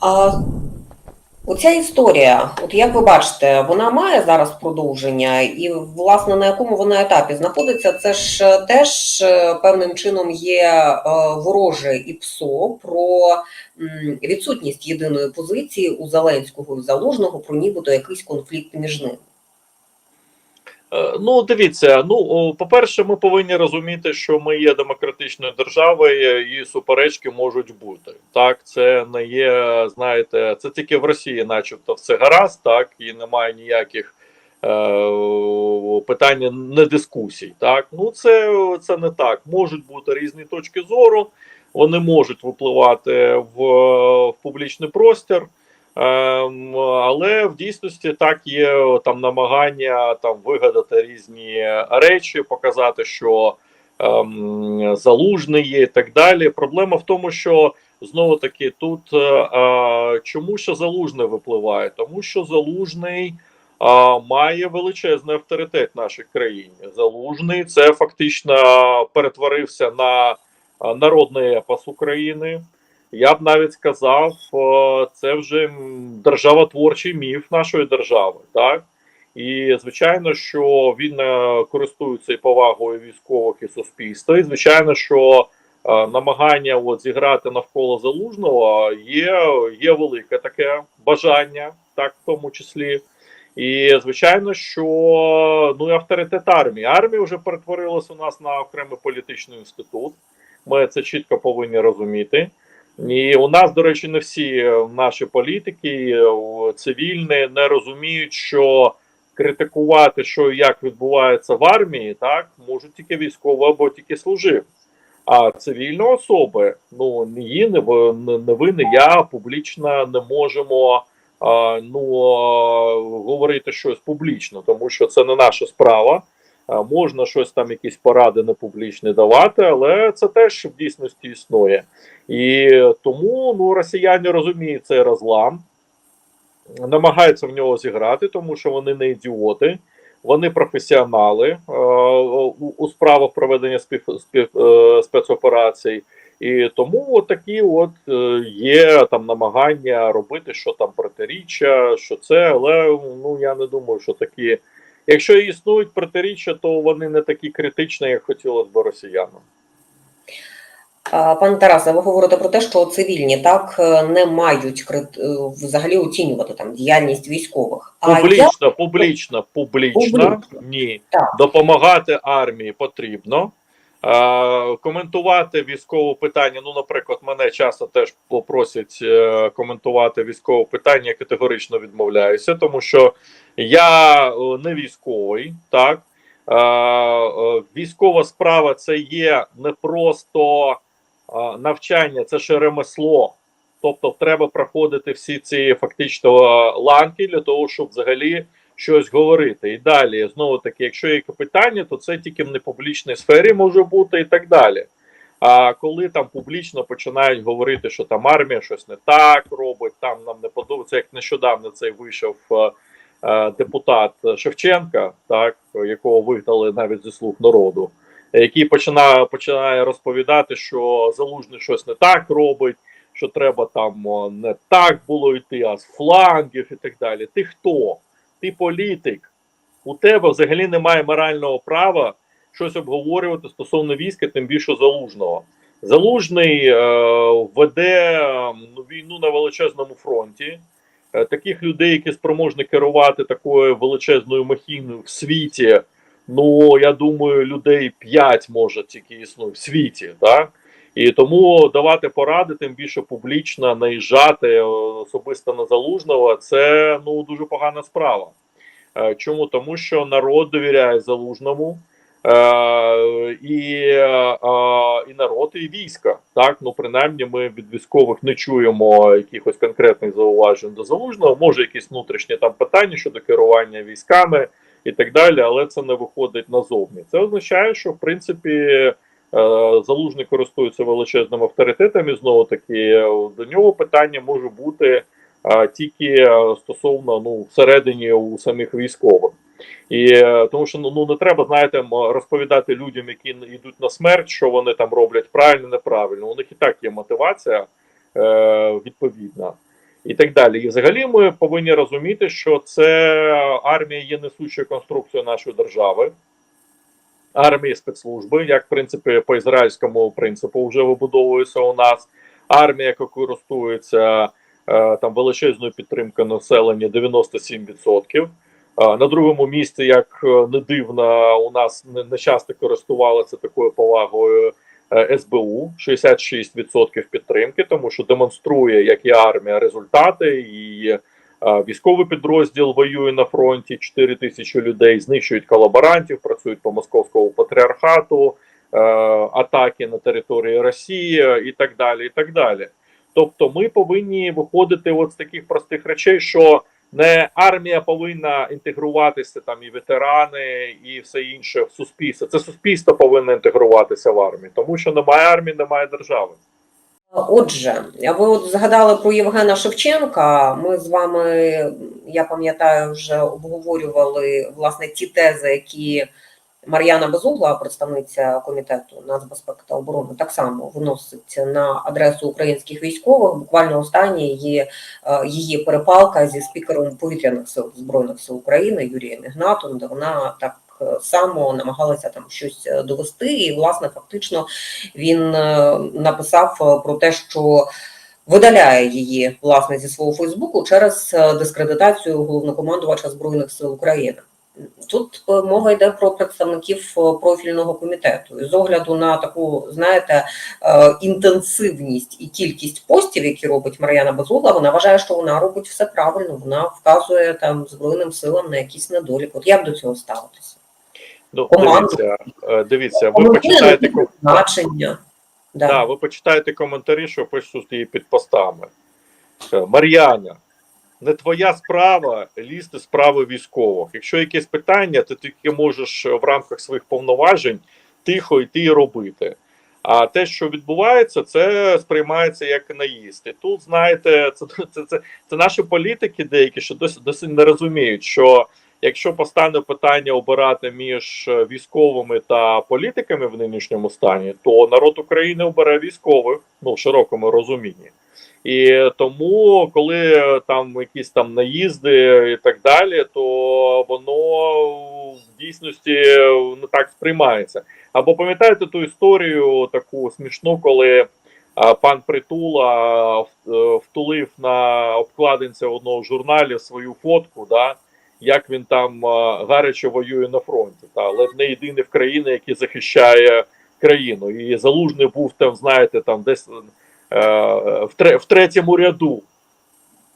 А оця історія, от як ви бачите, вона має зараз продовження, і власне на якому вона етапі знаходиться, це ж е, теж е, певним чином є е, вороже і ПСО про відсутність єдиної позиції у Зеленського і Залужного про нібито якийсь конфлікт між ними. Е, Ну, дивіться, ну по-перше, ми повинні розуміти, що ми є демократичною державою, і суперечки можуть бути. Так, це не є, знаєте, це тільки в Росії, начебто, все гаразд, так і немає ніяких е, питань, не дискусій. Так, ну це, це не так. Можуть бути різні точки зору, вони можуть випливати в, в публічний простір. Ем, але в дійсності так є там намагання там вигадати різні речі, показати, що ем, залужний є і так далі. Проблема в тому, що знову таки тут е, е, чому що залужний випливає? Тому що залужний е, має величезний авторитет в нашій країні. Залужний це фактично перетворився на е, народний епос України. Я б навіть сказав, це вже державотворчий міф нашої держави, так і звичайно, що він е, користується і повагою військових і суспільства. І звичайно, що е, намагання от зіграти навколо залужного є, є велике таке бажання, так в тому числі. І звичайно, що ну і авторитет армії. Армія вже перетворилася у нас на окремий політичний інститут. Ми це чітко повинні розуміти. І у нас, до речі, не всі е, наші політики е, цивільні не розуміють, що критикувати, що і як відбувається в армії, так можуть тільки військово або тільки служив. А цивільні особи, ну ні, не ви, не, ви, не я публічно не можемо а, ну а, говорити щось публічно, тому що це не наша справа. Можна щось там, якісь поради не публічні давати, але це теж в дійсності існує. І тому ну, росіяни розуміють цей розлам, намагаються в нього зіграти, тому що вони не ідіоти, вони професіонали е, у, справах проведення спів, спів, е, спецоперацій. І тому такі от е, є там намагання робити, що там протиріччя, що це, але ну я не думаю, що такі. Якщо і існують протиріччя, то вони не такі критичні, як хотілося б росіянам. Пане Тарасе, ви говорите про те, що цивільні так е, не мають крит- е, взагалі оцінювати там діяльність військових. А Публічно, публічно, публічно, Публічно. ні. Так. Допомагати армії потрібно. Коментувати військове питання. Ну, наприклад, мене часто теж попросять е, коментувати військове питання. Я категорично відмовляюся, тому що я е, не військовий, так. Е, військова справа це є не просто навчання, це ще ремесло. Тобто, треба проходити всі ці фактично ланки для того, щоб взагалі щось говорити. І далі, знову таки, якщо є питання, то це тільки в непублічній сфері може бути і так далі. А коли там публічно починають говорити, що там армія щось не так робить, там нам не подобається, як нещодавно цей вийшов е, е, депутат Шевченка, так якого вигнали навіть зі слуг народу, який починає, починає розповідати, що залужний щось не так робить, що треба там не так було йти, а з флангів і так далі. Ти хто? Ти політик. У тебе взагалі немає морального права щось обговорювати стосовно війська, тим більше залужного. Залужний е, веде ну, війну на величезному фронті. Е, таких людей, які спроможні керувати такою величезною махіною в світі. Ну я думаю, людей 5 може тільки існує в світі, так? І тому давати поради, тим більше публічно наїжджати е, особисто на залужного, це ну дуже погана справа. Е, Чому? Тому що народ довіряє залужному. Е, і, і народ, і війська. Так, ну принаймні, ми від військових не чуємо якихось конкретних зауважень до залужного. Може, якісь внутрішні там питання щодо керування військами і так далі, але це не виходить назовні. Це означає, що в принципі залужний користується величезним авторитетом, і знову таки е, до нього питання може бути е, тільки е, стосовно ну всередині у самих військових. І е, тому що ну, ну не треба, знаєте, розповідати людям, які йдуть на смерть, що вони там роблять правильно, неправильно. У них і так є мотивація е, відповідна. і так далі. І взагалі ми повинні розуміти, що це армія є несучою конструкцією нашої держави. Армії спецслужби, як в принципі по ізраїльському принципу вже вибудовується у нас. Армія, яка користується е, там величезною підтримкою населення 97%. Е, На другому місці, як е, не дивно, у нас не, часто користувалися такою повагою СБУ 66% підтримки, тому що демонструє, як і армія, результати, і військовий підрозділ воює на фронті. 4 тисячі людей знищують колаборантів, працюють по московському патріархату, е, атаки на території Росії і так далі. і так далі. Тобто, ми повинні виходити от з таких простих речей, що не армія повинна інтегруватися там і ветерани, і все інше в суспільство. Це суспільство повинно інтегруватися в армію, тому що немає армії, немає держави. Отже, ви от згадали про Євгена Шевченка. Ми з вами, я пам'ятаю, вже обговорювали власне ті тези, які Мар'яна Безугла, представниця комітету нацбезпеки та оборони, так само виносить на адресу українських військових. Буквально останнє є е, її перепалка зі спікером повітряних сил збройних сил України Юрієм Ігнатом, де вона так само намагалася там щось е, довести. І, власне, фактично він е, написав е, про те, що видаляє її власне зі свого Фейсбуку через е, дискредитацію головнокомандувача збройних сил України. Тут е, мова йде про представників е, профільного комітету, і з огляду на таку, знаєте, е, інтенсивність і кількість постів, які робить Мар'яна Безугла, вона вважає, що вона робить все правильно. Вона вказує там збройним силам на якісь недоліки. От як до цього ставитися? Ну дивіться, е, дивіться, ви почитаєте на значення. Да. Да, ви почитаєте коментарі, що пишуть її під постами. Е, Мар'яна, не твоя справа лізти справи військових. Якщо якесь питання, ти тільки можеш в рамках своїх повноважень тихо йти і робити. А те, що відбувається, це сприймається як наїзд. І тут, знаєте, це, це, це, це наші політики деякі, що досі, досі не розуміють, що якщо постане питання обирати між е, військовими та політиками в нинішньому стані, то народ України обере військових ну в широкому розумінні. І тому, коли е, там якісь там наїзди і так далі, то воно в дійсності не так сприймається. Або пам'ятаєте ту історію таку смішну, коли а, пан Притула е, втулив на обкладинця одного журналів свою фотку, да, як він там гаряче воює на фронті. Та, але не єдиний в країні, який захищає країну. І залужний був там, знаєте, там десь е, в третьому ряду.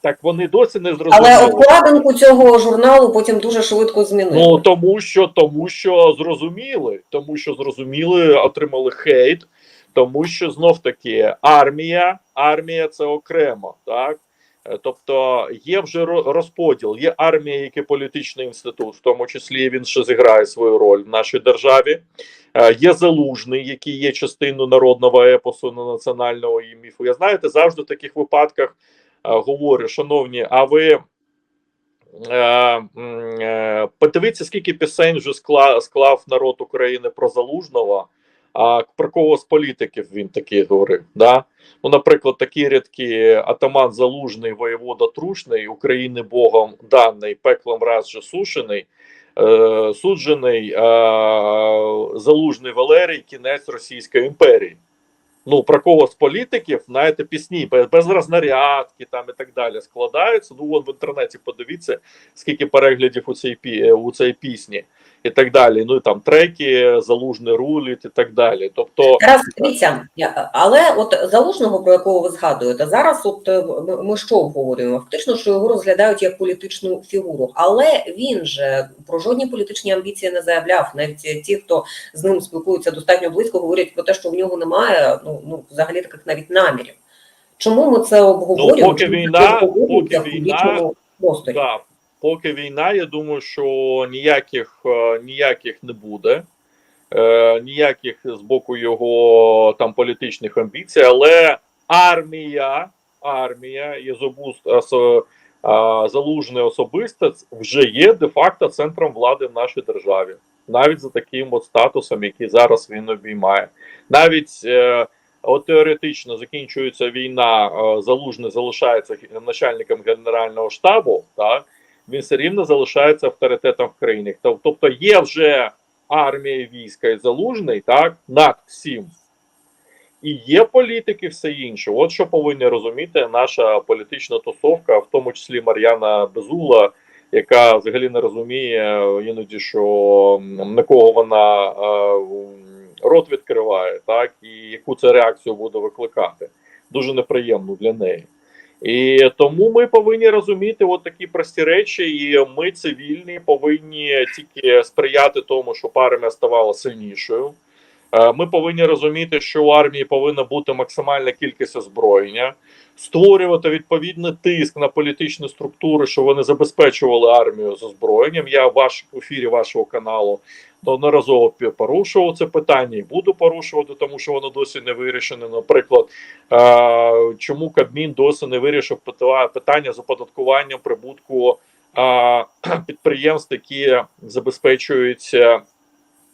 Так вони досі не зрозуміли. Але обкладинку цього журналу потім дуже швидко змінили. Ну тому що тому що зрозуміли, тому що зрозуміли, отримали хейт, тому що знов таки армія, армія це окремо, так. Тобто є вже розподіл, є армія, як політичний інститут, в тому числі він ще зіграє свою роль в нашій державі. Е, Є залужний, який є частиною народного епосу на національного і міфу. Я знаєте, завжди в таких випадках е, говорю, шановні, а ви е, Подивіться, скільки пісень вже склав народ України про залужного. А про кого з політиків він такі говорив? Да? Ну, наприклад, такі рядки атаман залужний, воєвода трушний, України Богом даний, пеклом раз же сушений, е, суджений е, залужний Валерій, кінець Російської імперії. Ну, про кого з політиків, знаєте, пісні без рознарядки там і так далі складаються. Ну, вон в інтернеті подивіться, скільки переглядів у цій, у цій пісні і так далі. Ну і там треки, залужний рулить і так далі. Тобто, Зараз дивіться, але от залужного, про якого ви згадуєте, зараз от е, ми- що обговорюємо? Фактично, що його розглядають як політичну фігуру, але він же про жодні політичні амбіції не заявляв. Навіть ті, хто з ним спілкуються достатньо близько, говорять про те, що в нього немає ну ну взагалі таких навіть намірів. Чому ми це обговорюємо? Ну, поки війна- поки війна- да, поки війна, я думаю, що ніяких, е, ніяких не буде. Е, ніяких з боку його там політичних амбіцій, але армія, армія і залужний особисто вже є де-факто центром влади в нашій державі, навіть за таким от статусом, який зараз він обіймає. Навіть е, от теоретично закінчується війна, залужний залишається начальником генерального штабу, так він все рівно залишається авторитетом в країні. Тоб- Тобто є вже армія війська і залужний, так, над всім. І є політики, все інше. От що повинні розуміти наша політична тусовка, в тому числі Мар'яна Безула, яка взагалі не розуміє іноді, що на кого вона е, рот відкриває, так і яку це реакцію буде викликати. Дуже неприємно для неї. І тому ми повинні розуміти от такі прості речі, і ми цивільні повинні тільки сприяти тому, щоб армія ставала сильнішою. Е, Ми повинні розуміти, що у армії повинна бути максимальна кількість озброєння, створювати відповідний тиск на політичні структури, щоб вони забезпечували армію з озброєнням. Я в ефірі вашого каналу неодноразово порушував це питання і буду порушувати, тому що воно досі не вирішене. Наприклад, е, чому Кабмін досі не вирішив питання з оподаткуванням прибутку е, підприємств, які забезпечуються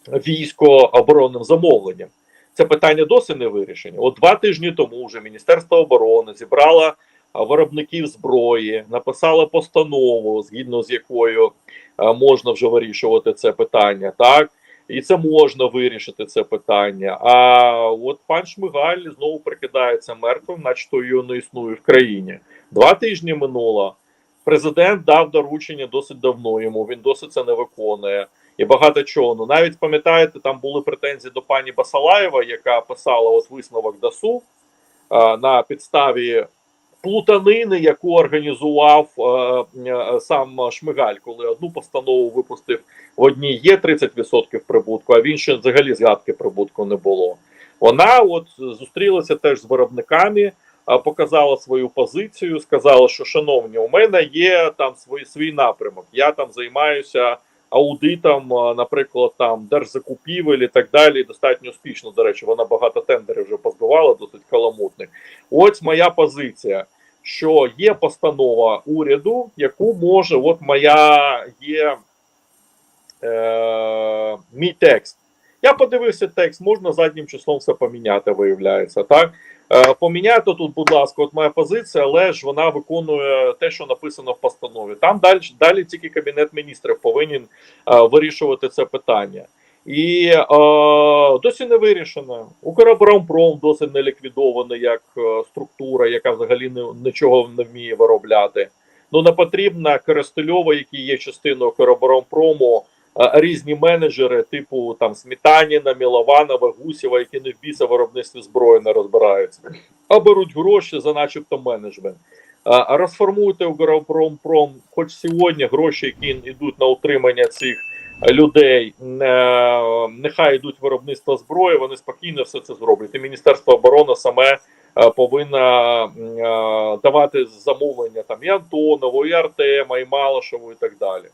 військо оборонним замовленням. Це питання досі не вирішені. От два тижні тому вже Міністерство оборони зібрало виробників зброї, написало постанову, згідно з якою можна вже вирішувати це питання, так і це можна вирішити це питання. А от пан Шмигаль знову прикидається мертвим, начебто його не існує в країні. Два тижні минуло. Президент дав доручення досить давно йому. Він досить це не виконує і багато чого. Ну навіть пам'ятаєте, там були претензії до пані Басалаєва, яка писала от висновок ДАСУ е, на підставі плутанини, яку організував е, сам Шмигаль, коли одну постанову випустив в одній є 30% прибутку, а в іншій взагалі згадки прибутку не було. Вона от зустрілася теж з виробниками. Показала свою позицію, сказала, що шановні, у мене є там свій, свій напрямок. Я там займаюся аудитом, наприклад, там держзакупівель і так далі. Достатньо успішно. До речі, вона багато тендерів вже позбивала, досить каламутних. Ось моя позиція. Що є постанова уряду, яку може, от моя є е, мій текст. Я подивився текст, можна заднім числом все поміняти, виявляється. Так е, поміняти тут, будь ласка, от моя позиція, але ж вона виконує те, що написано в постанові. Там далі далі тільки кабінет міністрів повинен е, вирішувати це питання. І е, досі не вирішено. Укроборонпром досі не ліквідований як е, структура, яка взагалі нічого не вміє виробляти. Ну не потрібна Коростельова, який є частиною Укроборонпрому, різні менеджери, типу там Смітаніна, Мілованова, Гусєва, які не в біса виробництві зброї не розбираються, а беруть гроші за начебто менеджмент. А розформуйте Укроборонпром, хоч сьогодні гроші, які йдуть на утримання цих людей, е, нехай йдуть виробництво зброї, вони спокійно все це зроблять. І Міністерство оборони саме е, повинна е, давати замовлення там і Антонову, і Артема, і Малишеву, і так далі.